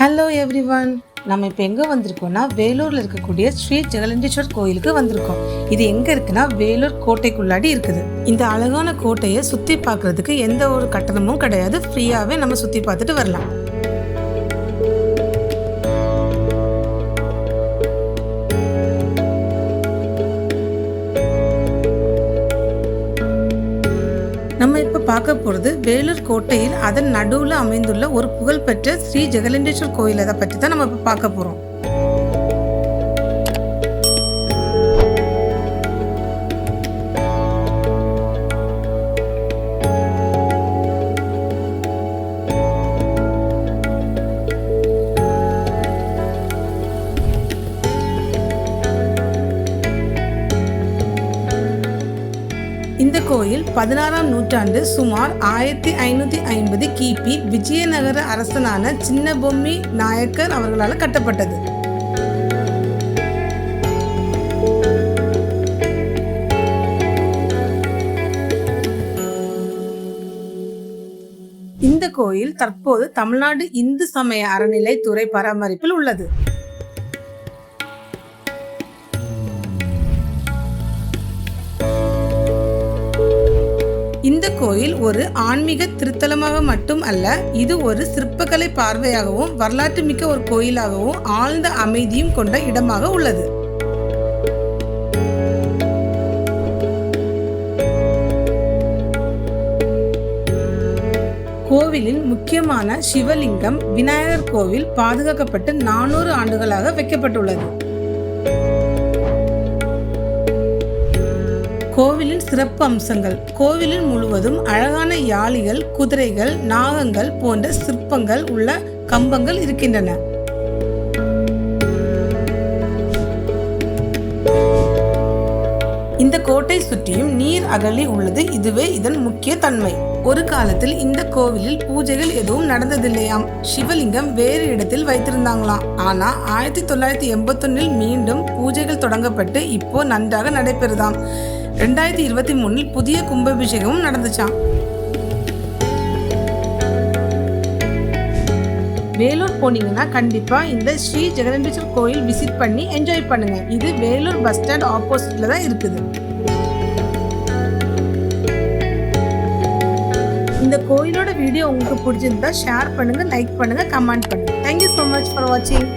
Hello every one நம்ம இப்போ எங்கே வந்திருக்கோம்னா வேலூரில் இருக்கக்கூடிய ஸ்ரீ ஜெகலண்டேஸ்வர் கோயிலுக்கு வந்திருக்கோம். இது எங்கே இருக்குன்னா வேலூர் கோட்டைக்குள்ளாடி இருக்குது. இந்த அழகான கோட்டையை சுற்றி பார்க்கறதுக்கு எந்த ஒரு கட்டணமும் கிடையாது. ஃப்ரீயாகவே நம்ம சுற்றி பார்த்துட்டு வரலாம். பார்க்க போகிறது வேலூர் கோட்டையில் அதன் நடுவில் அமைந்துள்ள ஒரு புகழ்பெற்ற ஸ்ரீ ஜெகலண்டேஸ்வர் கோயிலை அதை பற்றி தான் நம்ம இப்போ பார்க்க போகிறோம் இந்த கோயில் பதினாறாம் நூற்றாண்டு சுமார் ஆயிரத்தி ஐநூற்றி ஐம்பது கிபி விஜயநகர அரசனான சின்னபொம்மி நாயக்கர் அவர்களால் கட்டப்பட்டது. இந்த கோயில் தற்போது தமிழ்நாடு இந்து சமய அறநிலைத்துறை பராமரிப்பில் உள்ளது. இந்த கோயில் ஒரு ஆன்மீக திருத்தலமாக மட்டும் அல்ல இது ஒரு சிற்பக்கலை பார்வையாகவும் வரலாற்று மிக்க ஒரு கோயிலாகவும் ஆழ்ந்த அமைதியும் கொண்ட இடமாக உள்ளது. கோவிலின் முக்கியமான சிவலிங்கம் விநாயகர் கோவில் பாதுகாக்கப்பட்டு நானூறு ஆண்டுகளாக வைக்கப்பட்டுள்ளது. கோவிலின் சிறப்பு அம்சங்கள். கோவிலில் முழுவதும் அழகான யாளிகள் குதிரைகள் நாகங்கள் போன்ற சிற்பங்கள் உள்ள கம்பங்கள் இருக்கின்றன. இந்த கோட்டை சுற்றியும் நீர் அகழி உள்ளது. இதுவே இதன் முக்கிய தன்மை. ஒரு காலத்தில் இந்த கோவிலில் பூஜைகள் எதுவும் நடந்ததில்லையாம். சிவலிங்கம் வேறு இடத்தில் வைத்திருந்தாங்களாம். ஆனா ஆயிரத்தி தொள்ளாயிரத்தி எண்பத்தொன்னில் மீண்டும் பூஜைகள் தொடங்கப்பட்டு இப்போ நன்றாக நடைபெறுதாம். ரெண்டாயிரத்தி இருபத்தி மூணில் புதிய கும்பாபிஷேகமும் நடந்துச்சாம். வேலூர் போனீங்கன்னா கண்டிப்பா இந்த ஸ்ரீ ஜெகதண்டேஸ்வர் கோயில் விசிட் பண்ணி என்ஜாய் பண்ணுங்க. இது வேலூர் பஸ் ஸ்டாண்ட் ஆப்போசிட்ல தான் இருக்குது. இந்த கோயிலோட வீடியோ உங்களுக்கு பிடிச்சிருந்தா ஷேர் பண்ணுங்க லைக் பண்ணுங்க கமெண்ட் பண்ணுங்க. தேங்க்யூ ஸோ மச் ஃபார் வாட்சிங்